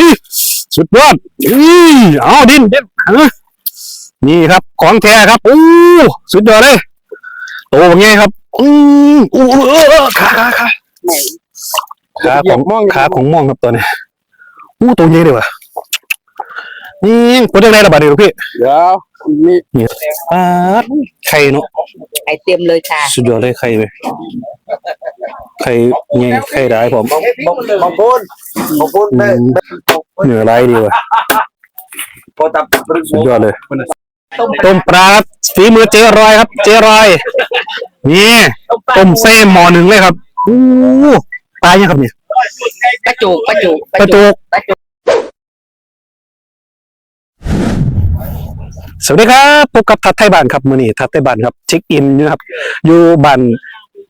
ฮ้ยสุดยอดอุ้ยเอาดินเด็ดเออนี่ครับ ของแท้ครับอู้สุดยอดเลยโตเป็นไงครับอืออู้อู้เออเออขาขาขาขาของขาของม่องครับตัวนี้อู้ตัวใหญ่เลยว่ะนี่เป็นยังไงระบาดเดียวพี่เดี๋ยวนี่ปาดไข่เนาะไอเต็มเลยค่ะ สุดยอดเลยไข่เลย ไข่ไงไข่ได้ผมบางคนบางคนอืได้มเหนือไรดีว่ะพอตับปรึกสุดยอดเลย ต้มต้มปลาครับฝีมือเจ๊รอยครับ เจ๊รอยนี่ต้มเส้นหม้อหนึ่งเลยครับอู้ปลายังครับเนี่ยปลาจูกปลาจูกปลาจุกปลาจูกสวัสดีครับพบกับทัดไทยบ้านครับมือนี้ทัดไทยบ้านครับเช็คอินอยู่นะครับ อยู่บ้าน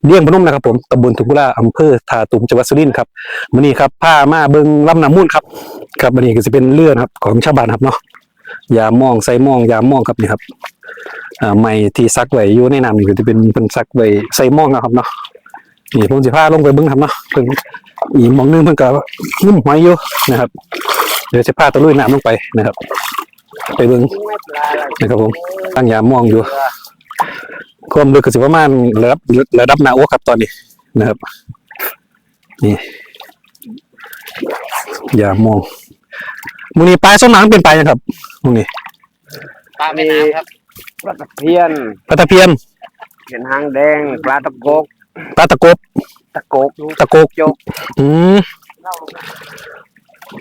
เลี้ยงพนมนะครับผมตำบลทุกุลาอำเภอท่าตุมจังหวัดสุรินทร์ครับมือนี้ครับพามาเบิงลำน้ำมูลครับครับมือนี้ก็จะเป็นเรือนครับของชาวบ้านครับเนาะยามองใส่มองยามองครับนี่ครับอ่าไม้ที่ซักไว้อยู่ในน้ำนี่ก็จะเป็นเป็นซักไว้ใส่มองนะครับเนาะนี่ผมสิพาลงไปเบิ่งครับเนาะเพิ่นอีกหมองหนึงเพิ่นก็งุ้มหอยอยู่นะครับ เดี๋ยวจะพาตะลุยน้ำลงไปนะครับ ไปเบิ่งนะครับผมตั้งยามมองอยู่ ความลึกก็สิประมาณระดับระดับหน้าอกครับตอนนี้นะครับ นี่ยามองมูนี่ปลาส้มหนังเป็นปลายังครับมูนี่ปลาแม่น้ำครับปลาตะเพียนปลาตะเพียนเพียนหางแดงปลาตะโกกปลาตะกบตะโกกตะโกกจกอืม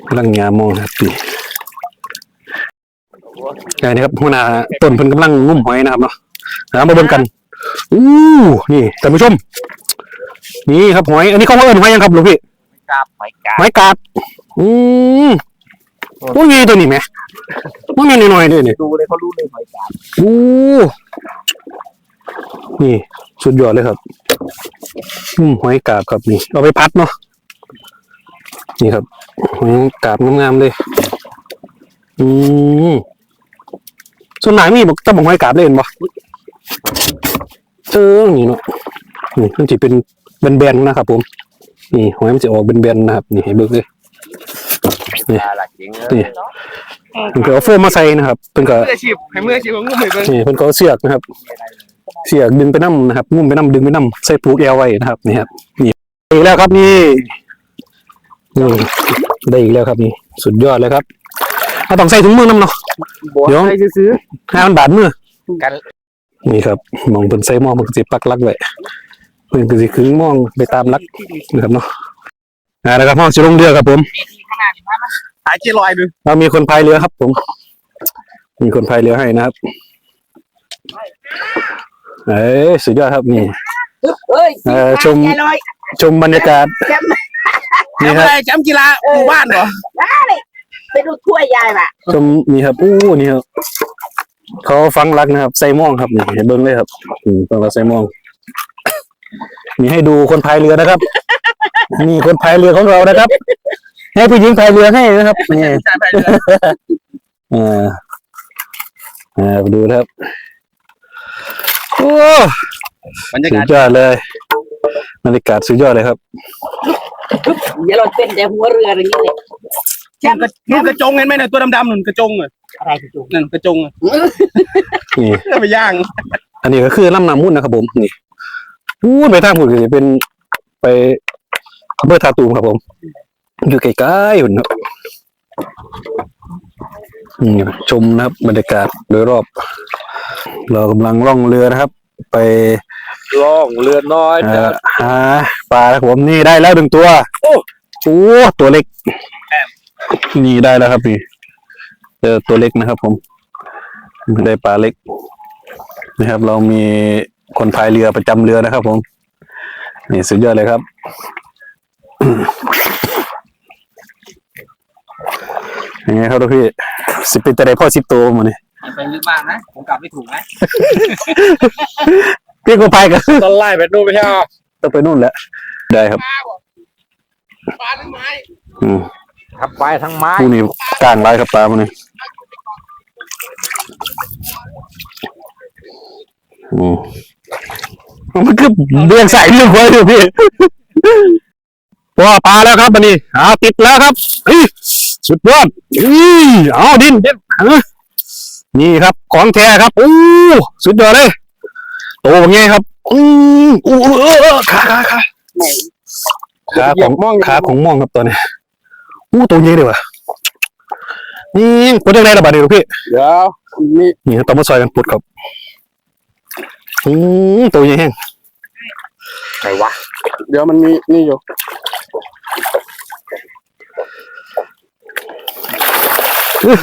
กำลังยามองครับนี่ไงนี่ครับหัวหน้าต้นเพิ่นกำลังงุ้มหอยนะครับเนาะนะมาเบิ่งกัน อู้นี่ท่านผู้ชม นี่ครับหอย อันนี้เขาว่าเอิ้นหอยยังครับหลวงพี่กาบหอยกาบไม้กาดอืมโอ้ยตัวนี้ไหมมันมีหน่อยๆด้วยนี่ดูเลยเขารู้เลยหอยกาบอู้นี่ สุดยอดเลยครับ อืมหอยกาบครับนี่เอาไปพัดเนาะนี่ครับหอยกาบงามๆเลยอืมส่วนไหนมีบอกต้องบอกหอยกาบเล่นบ่ เออนี่เนาะนี่มันจะเป็นแบนๆนะครับ ผม นี่หอยมันจะออกเป็นแบนๆนะครับ นี่ให้เบิกเลยปลาหลักจริงเออนี่เพิ่นก็เอาโฟมมาใส่นะครับเพิ่นก็มืออาชีพให้มืออาชีพของงูเหมือนกันนี่เพิ่นก็เอาเสือกนะครับ เสือกดึงไปน้ำนะครับงุ้มไปน้ำดึงไปน้ำใส่ผูกแอวไว้นะครับ นี่ครับนี่ได้อีกแล้วครับนี่นี่ได้อีกแล้วครับนี่ สุดยอดเลยครับถ้าต้องใส่ถุงมือน้ำเนาะบอกเดี๋ยวให้ซื้อห้ามันบาดมือกัน นี่ครับมองเพิ่นใส่หมองมันก็สิปักลักไว้เพิ่นก็สิขึงหมองไปตามลักนะครับเนาะอ่าแล้วครับห้องสิลงเรือครับผมขนาดนี้มันหายเจลอยดูเรามีคนพายเรือครับ ผม มีคนพายเรือให้นะครับเอ้ยสุดยอดครับนี่เอ้ยเอ่อชมยายลอยชมบรรยากาศแชมป์นี่ครับแชมป์กีฬาหมู่บ้านเหรอไปดูถ้วยยายป่ะชมนี่ครับอู้นี่ครับ เขาฟังรักนะครับไซมองครับนี่เห็นเบิ้งเลยครับอืมฟังรักไซมองมีให้ดูคนพายเรือนะครับนี่คนพายเรือของเรานะครับ ให้ผู้หญิงพายเรือให้นะครับนี่ใช่ไปเลยอ่าอ่าไปดูนะครับโอ้บรรยาสุกาดศยอดเลยบรรยากาศสุดยอดเลยครับยายลอยเป็นแต่หัวเรืออย่างนี้เลย แชมป์นู่นกระจงเห็นไหมเนี่ยตัวดำๆนู่นกระจงอะอะไรกระจูกนั่นกระจงอะนี่ เอาไปย่างอันนี้ก็คือลำน้ำมุ่นนะครับผม นี่อู้ไปทางพุ่นก็จะเป็นไปอำเภอท่าตูมครับผม อยู่ใกล้ๆหุ่นครับนี่ชมนะครับบรรยากาศโดยรอบ เรากำลังล่องเรือนะครับ ไปล่องเรือน้อยเอ่อหาปลาครับผมนี่ได้แล้วหนึ่งตัว โอ้ โอ้ตัวเล็ก นี่ได้แล้วครับนี่เจอตัวเล็กนะครับ ผมได้ปลาเล็กนะครับ เรามีคนพายเรือประจำเรือนะครับ ผม นี่สุดยอดเลยครับยังไงครับทุกพี่สิบเป็นแต่ใดพ่อสิบตัวหมดนี่ไปลึกมากนะผมกลับไม่ถูกนะพี่ก็พายกันตอนไล่ไปนู่นไปใช่ไหมต้องไปนู่นแหละได้ครับปลาทั้งไม้อืม ทับไปทั้งไม้พวกนี้กลางไรครับปลาพวกนี้อืมมันคือเรียงใส่เรื่องไว้อยู่พี่ว่าปลาแล้วครับวันนี้อ่าติดแล้วครับสุดยอดอุ้ยเอาดินดินเออนี่ครับ ของแท้ครับอู้สุดยอดเลยโตเป็นไงครับอู้อู้ขาขาขาขาของขาของม่วงครับตัวนี้ อู้ตัวใหญ่เลยว่ะนี่ปวดยังไงระบาดเดียวพี่เดี๋ยวมีนี่ครับต้องมาซอยกันปวดครับอืมตัวใหญ่แห้งใครวะ เดี๋ยวมันมีนี่อยู่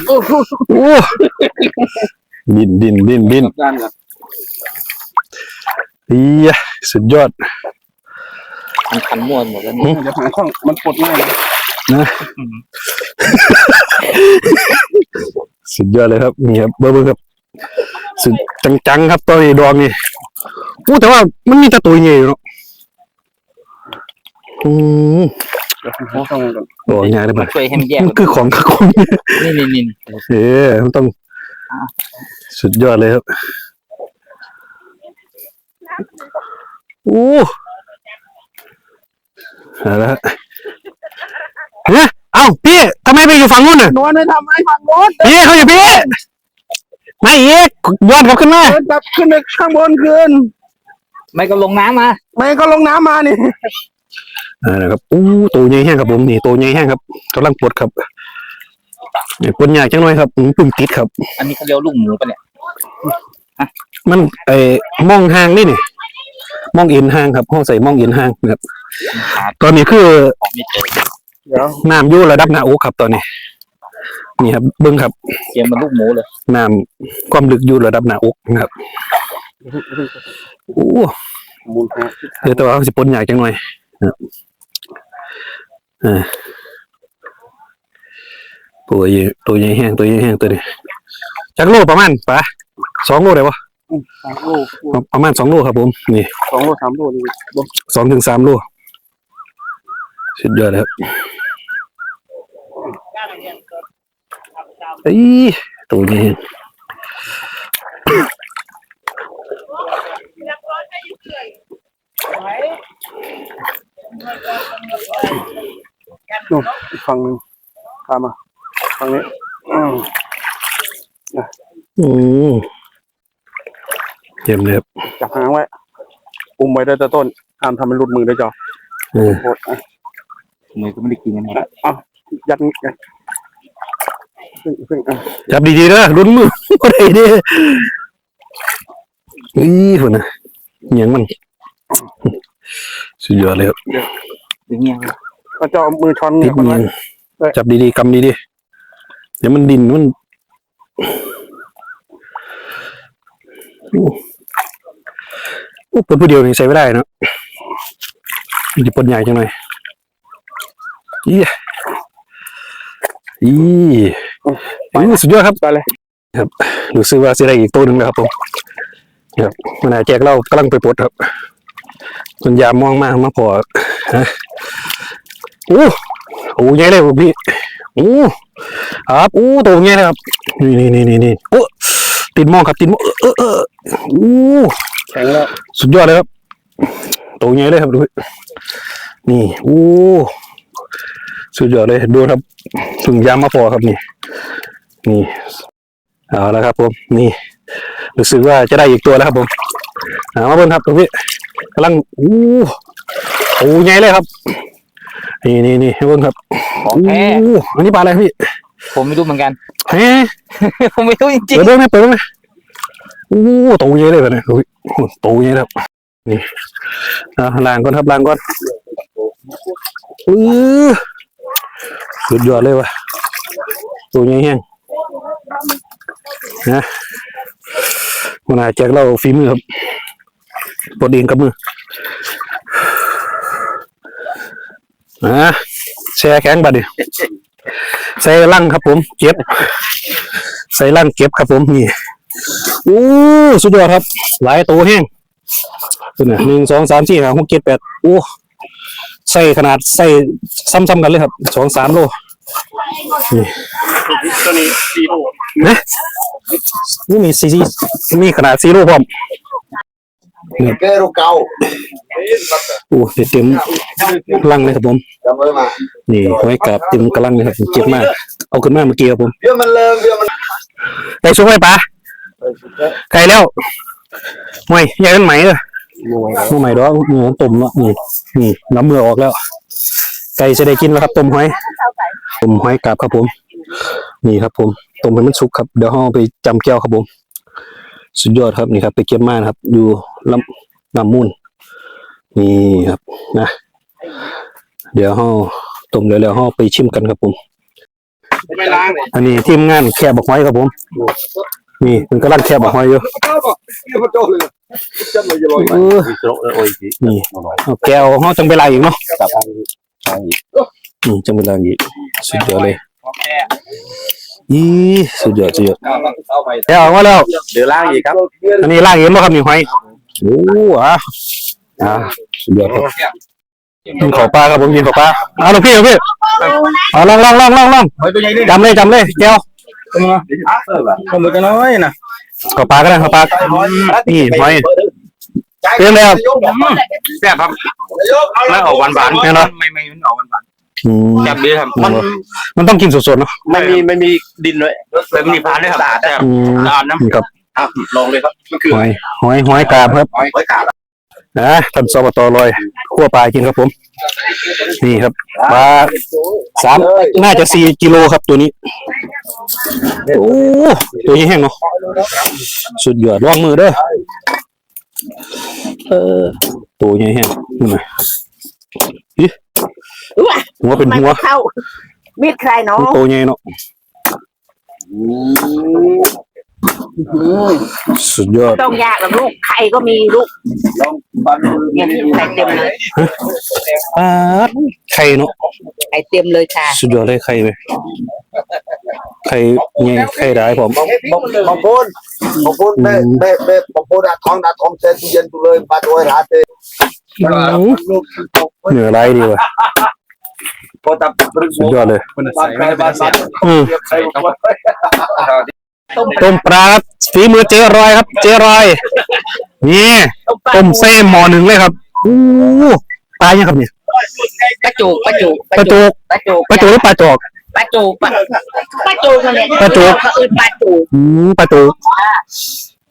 โอ้บินบินบินบินด้านกันอียะสุดยอดมันคันม่วนหมดแล้วอืมเดี๋ยวหาช่องมันปลดง่าย นะสุดยอดเลยครับนี่ครับเบอร์เบอร์ครับ สุดจังๆครับตัวนี้ดองนี่อู้แต่ว่ามันมีแตะตัวใหญ่อยู่เนาะอืมเดี๋ยวหาช่องก่อนโอ้ยง่ายเลยมัมันนช่วยให้มันแยกมันคือของของนี่นี่นี่เออมันต้อง สุดยอดเลยครับโอ้เอาละฮะ เฮ้ยเอ้าพี่ทำไมไปอยู่ฝั่งนู้นน่ะนวลไม่ทำให้ฝั่งโน้นพี่เขาอยู่พี่ไม่เอกย้อนกลับขึ้นมาเดินกลับขึ้นไปข้างบนคืนไม่ก็ลงน้ำมาไม่ก็ลงน้ำมานี่อ่านะครับอู้ตัวใหญ่แห้งครับผมนี่ตัวใหญ่แห้งครับกำลังปวดครับนี่ปวดยากจังหน่อยครับอืมปุ่มติดครับ อันนี้เขาเรียกลูกหมูปะเนี่ยมันไอ้มองห่างนี่นี่มองเอ็นห่างครับห้องใส่มองเอ็นห่างนะครับ ตอนนี้คือของไม่ เจอเดี๋ยวน้ำอยู่ระดับหน้าอกครับตอนนี้ นี่ครับเบิ้งครับเตรียมมันลูกหมูเลยน้ำความลึกอยู่ระดับหน้าอกนะครับโอ้มูลหาเดี๋ยวแต่ว่าสิปนใหญ่จังหน่อยนะครับอ่าตัวใหญ่ตัวใหญ่แห้งตัวใหญ่แห้งตัวนี้จักโลประมาณปะสองโลได้ปะสามโลประมาณสองโลครับผมนี่สองโลสามโลนี่สองถึงสามโล สุดยอดเลยครับเอ้ยตัวนี้นู่นอีกฝั่งหนึ่งตามมาฝั่งนี้อืมอืมเยี่ยมเลยครับจับหางไว้อุ้มไว้ได้แต่ต้นห้ามทำเป็นหลุดมือได้จอเออโค ตรอะมือก็ไม่ได้กินกันนะยัดยัดขึ้นขึ้นอะจับดีๆนะลุ้นมือบ่ได้เด้อีคนน่ะเหียงมันสุดยอดเลยครับอย่างเงี้ยก็จะเอามือช้อนติเงี้ดยมันเหียไว้งจับดีๆกำดีๆเดี๋ยวมันดินมันโอ้โอ้เปิดผู้เดียวนี่ใช้ไม่ได้เนาะมันจะปนใหญ่จังหน่อย อีอีอีสุดยอดครับไปเลยรู้สึกว่าจะได้อีกตัวหนึ่งแล้วครับผมครับมันอาแจกเรากำลังไปปลดครับมันยามมองมากมาพอฮะโอ้โหใหญ่เลยผมพี่โอ้ครับโอ้ตัวใหญ่เลยครับนี่นี่นี่นี่นี่โอ้ติดมองครับติดมองเออเออเออโอ้แข็งแล้วสุดยอดเลยครับตัวใหญ่เลยครับดูนี่โอ้ สุดยอดเลยดูครับถึงยามมาพอครับนี่นี่เอาแล้วครับ ผมนี่รู้สึกว่าจะได้อีกตัวแล้วครับผมเอามาเบิ่งครับตรงนี้กำลังอู้โอ้ใหญ่เลยครับนี่นี่นี่ให้เบิ่งครับของแท้อู้อันนี้ปลาอะไรพี่ ผมไม่รู้เหมือนกันเฮ้ผมไม่รู้จริงเปิดเบิ่งไหมเปิดเบิ่งไหมอู้โตใหญ่เลยแบบนี้โอ้ยโตใหญ่ครับนี่เอาล้างก่อนครับล้างก่อนอื้อ สุดยอดเลยวะตัวใหญ่แห้งนะมันอาจแจกเราฝีมือครับปวดเองกับมืออะแช่แข็งบัดดิใส่ลังครับผม เก็บ ใส่ลังเก็บครับผมนี่โอ้สุดยอดครับ หลายตัวแห้งตัวเนี่หนึ่งสองสามสี่ห้าหกเจ็ดแปดโอ้ ใส่ขนาดใส่ซ้ำๆกันเลยครับสองสามโลตัวนี้สี่โลนะนี่มีซีซีมีขนาดซีโร่พร้อมเกลูกเก่าโอ้เต็มลังเลยครับผมจำไว้มานี่หอยกาบเต็มกระลังเลยครับเจ็บมาก เอาขึ้นมาเมื่อกี้ครับผมเดี๋ยวมันเลิกเดี๋ยวมันได้สุกไหมปลาไก่แล้วห่วยใหญ่เป็นไหมเล ยมื่อไหมดอกเนื้อต้มแล้วนี่นี่น้ำมือออกแล้ว ไก่จะได้กินแล้วครับต้มหอยต้มหอยกาบครับผม นี่ครับผมต้มให้มันสุกครับเดี๋ยวเราไปจำแก้วครับผม สุดยอดครับนี่ครับ ไปเก็บมานครับ อยู่ลำลำมูลนี่ครับนะเดี๋ยวเราต้มเดี๋ยวเราไปชิมกันครับผมอันนี้ทีมงานแค่บอกหอยครับผม นี่มันก็ลั่นแค่บอกหอยอยู่ ข้าวบอกเดี๋ยวมาโจ้เลยจำเลยจะลอยเออนี่เอาแก้วห้องจังเวลาอีกเนาะอืมจังเวลาอีกสุดยอดเลยอีสุดยอดสุดยอดเอาไปแก้วออกมาแล้วเดี๋ยวล้างอีกครับอันนี้ล่างเองบ่ครับนี่หอยโอ้อะอ่าสุดยอดครับกินขอปลาครับผมกินขอปลาเอาลูกพี่ลูกพี่เอาลองลองลองลองลองหอยตัวใหญ่นี่จำเลยจำเลยแก้วคนมือกันน้อยนะ ขอปลาก็ได้ขอปลานี่หอยเตรียมเลยครับแซ่บครับไม่ออกหวานหวานไม่ไม่ไม่ออกหวานหวานอืมแซ่บดีครับมันมันต้องกินสดๆเนาะไม่มีไม่มีดินด้วยเลยมีพานด้วยครับแซ่บอืมตามน้นี่ครับำลองเลยครับมันคือหอยหอยหอยกาบครับหอยหอยกาบ นะท่านสบตลอยขั้วปลากินครับผม นี่ครับปลาสามน่าจะสี่กิโลครับตัวนี้โอ้ตัวนี้แห้งเนาะสุดยอดลองมือเด้อเออตัวนี้แห้งนี่มาอิหัวเป็นหัวเข้ามีดใครเนาะตัวใหญ่เนาะ สุดยอด ต้องยากหรอกลูกไข่ก็มีลูกบ้านเนี่ยไข่เต็มเลยปลาดไข่เนาะไข่เต็มเลยค่ะสุดยอดเลยไข่ไปไข่ใหญ่ไข่ได้ผมบางบางคนบางคนแม่แม่แม่บางคนอะท้องอะท้องเส้นเย็นตัวเลยปลาตัวหาเตะเหนือไรดีว่ะพอตับปรึกสุดยอดเลยบ้านใครบ้านมันอืมใครก็ว่า ต้มต้มปลาครับฝีมือเจ๊รอยครับ เจ๊รอยนี่ต้มปลาต้มเส้นหม้อหนึ่งเลยครับอู้ปลายังครับเนี่ยปลาจูกปลาจูกปลาจูกปลาจูกปลาจูกหรือปลาจอกปลาจูกปลาปลาจูกเนี่ยปลาจูกเขาเอิ้นปลาจูกอืมปลาจูก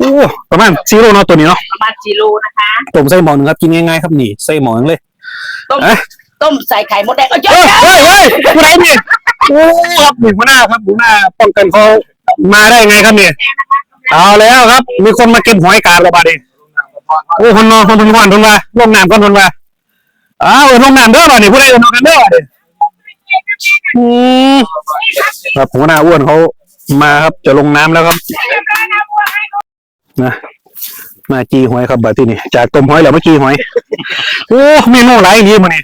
อู้ประมาณซีโร่เนาะตัวนี้เนาะประมาณกิโลนะคะต้มไส้หม้อหนึ่งครับกินง่ายๆครับนี่ไส้หม้อหนึ่งเลยต้มเอ๊ะต้มใส่ไข่มดแดงก็เยเฮ้อะยเฮ้ยเฮ้ยผู้ใดเนี่ยโอ้ครับหนึ่งหัวหน้าครับหัวหน้าป้องกันเขา มาได้ไงครับเนี่ยเอาแล้วครับ มีคนมาเก็บหอยกาบแล้วบาดนี้โอ้คนนอนคนทนวันทนว่าลงน้ำคนทนว่าอ้าวลงน้ำเด้อบ่เนี่ยผู้ใดเออนอนกันเด้อบ่เนี่ยอืมครับหัวหน้าอ้วนเขามาครับจะลงน้ำแล้วครับนะมาจีหอยครับบาดที่นี่จากต้มหอยแล้วมาจีหอย โอ้เมนูหลายดีมาเนี่ย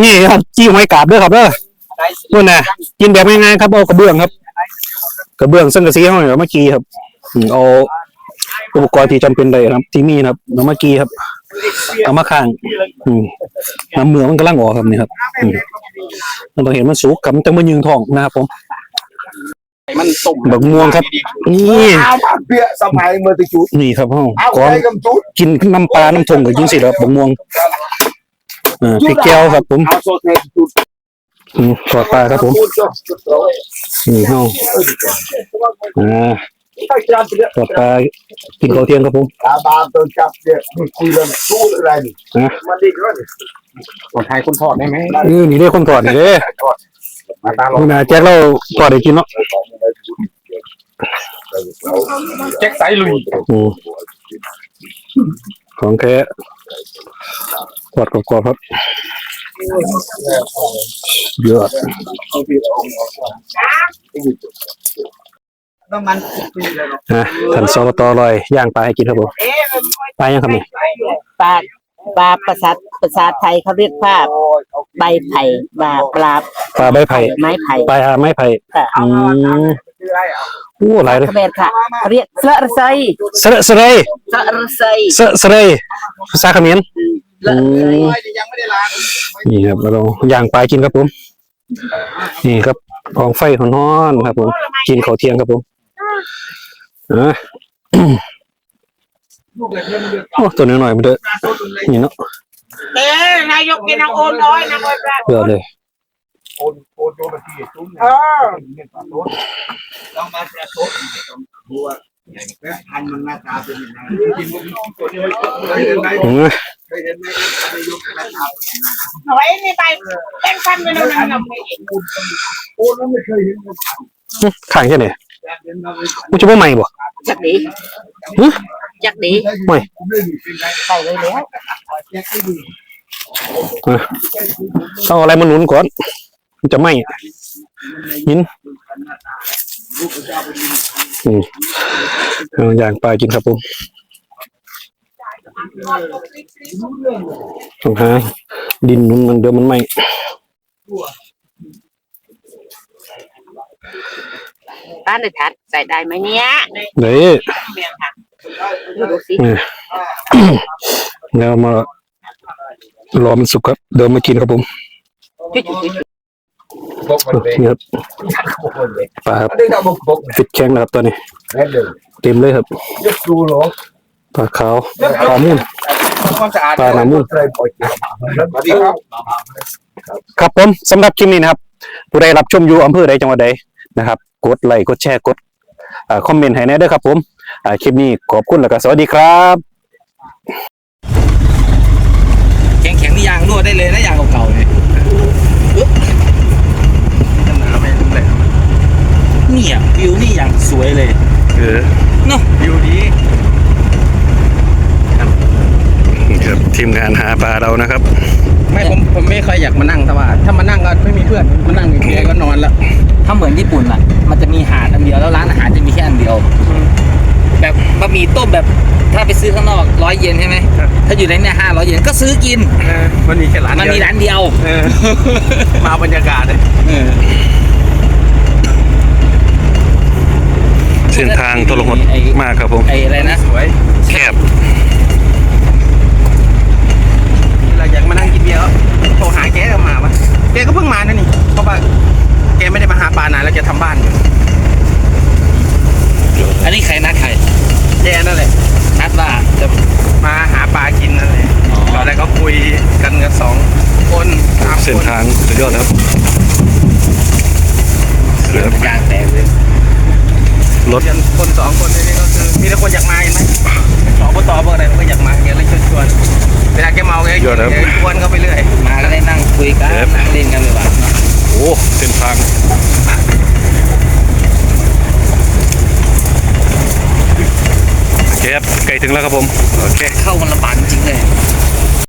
นี่ครับจีหอยกาบเด้อครับเด้อนู่นน่ะกินแบบง่ายๆครับเอากระเบื้องครับ กระเบื้องสังกะสีห้องเดี๋ยมากีครับเอาอุปกรณ์ที่จำเป็นเลยครับ ที่มีครับเอามากีครับเอามาข้างน้ำเมืองมันกำลังออกครับนี่ครับมันต้องเห็นมันสุกกับจังมันยืงทองนะครับผมมันต้มบักม่วงครับ นี่เปียสมัยเมื่อตะจุดนี่ครับห้อก้อนกินน้ำปลาน้ำทงกับกินสิครับบักม่วงอ่าพริกแก้วครับผม อาโซเทจุดอืมทอดปลาครับผมจุดจุดเรานี่ห้องอ่าทอดปลากินข้าวเที่ยงครับผมตาบาตัวจับเนี่ยคุยเรื่องสู้อะไรนี่นะมันดีก็คนไทยคนทอดได้ไหมเออนี่ได้คนทอดนี่เด้มาตาลนี่นะแจ็คเราทอดได้กินเนาะแจ็คไซลุยอืมของแท้ทอดกรอบๆครับ เยอะประมาณนะท่านสบตลอยย่างปลาให้กินครับผมปลายังครับนี่ปลาปลาภาษาภาษาไทยเขาเรียกว่าใบไผ่ปลาปลาปลาใบไผ่ไม้ไผ่ปลาไม้ไผ่อืมโอ้หลายเลยเขมรค่ะเรียกเสละไซเสะเสะเลยเสละไซเสะเสะเลยภาษาเขมร เสละไซยังไม่ได้ล้างนี่ครับเราย่างปลากินครับผม นี่ครับกองไฟของนอนครับผม กินข้าวเที่ยงครับผมอะโอ้ตัวน้อยๆมันเด้อนี่เนาะเอ้นายกกินนางโอนน้อยนางโอนปลาเบื่อเลยโอนโอนโดนที่ตุ้นเออต้องมาแซ่ตุ้นบัวพันมันหน้าตาเป็นยังไงกินมันตัวนี้เคยเห็นไหมอืมเคยเห็นไหมนายก หน้าตาเอาไว้นี่ไปเป็นพันไปแล้วนะนำไปอีกโอนแล้วไม่เคยเห็นมันข้างแค่ไหนอยากเห็นเราเลยมันจะบ่ใหม่บ่จักดีหึจักดีไม่เป็นไรใส่เลยแล้วต้องอะไรมาหนุนก่อนมันจะไหม้หินอืมออย่างปลากินครับผม ต้องหาดินหนุนมันเดี๋ยวมันไหม้บ้านในทัดใส่ได้ไหมเนี่ยเดี๋ยวดูสิเดี๋ยวมารอมันสุกครับเดี๋ยวมากินครับผมจุดจุดจุดบกมันเลยนี่ครับบกมันเลยปลาครับอันนี้เราบกบกฟิตแข็งนะครับตัวนี้แน่เลยเต็มเลยครับยกดูหรอ ปลาขาวปลามุ่นความสะอาดปลาหนามุ่นเคยปล่อยสวัสดีครับครับผมสำหรับคลิปนี้นะครับ ผู้ใดรับชมอยู่อำเภอใดจังหวัดใดนะครับ กดไลค์กดแชร์กดอ่าคอมเมนต์ให้แน่ด้วยครับผมอ่าคลิปนี้ขอบคุณแล้วก็สวัสดีครับแข็งแข็งนี่ยางรั่วได้เลยนะยางเก่าๆเลยเนี่ยวิวนี่อย่างสวยเลย เออเนาะวิวดี ครับทีมงานหาปลาเรานะครับ ไม่ผมผมไม่ค่อยอยากมานั่งแต่ว่า ถ้ามานั่งก็ไม่มีเพื่อนมานั่งอยู่เฉยๆก็นอนแล้วถ้าเหมือนญี่ปุ่นอะ มันจะมีหาดอันเดียวแล้วร้านอาหารจะมีแค่อันเดียว แบบบะหมี่ต้มแบบถ้าไปซื้อข้างนอกร้อยเยนใช่ไหมถ้าอยู่ในเนี่ยห้าร้อยเยนก็ซื้อกิน มันมีแค่ร้านมันเดียวมีร้านเดียวเออมาบรรยากาศเลยเออเส้นทางทรหดมากครับผม ไอ้อะไรนะ สวย แคบ เราอยากมานั่งกิน เบียร์ก็โทรหาแกก็มาวะแกก็เพิ่งมานะนี่ เพราะว่าแกไม่ได้มาหาปลานานแล้วแกทำบ้านอยู่ อันนี้ใครนัดใครแกนั่นแหละ นัดว่าจะมาหาปลากินนั่นแหละอ๋อตอนแรกก็คุยกันกันสองคนสามเส้นคนทางสุดยอดครับเสือเป็นยางแตกเลยรถเดือนคนสองคนนี่ก็คือมีแต่คนอยากมาเห็นไหม สอบตบอกอะไรมันก็อยากมาแกเลยชวนชวนๆเวลาแกเมาแกแกชวนเขาไปเรื่อยมาก็ได้นั่งคุยกันนั่งเล่นกันเลยว่ะโอ้เส้นทางโอเคครับใกล้ถึงแล้วครับผมโอเคเข้ามันลำบากจริงๆเลย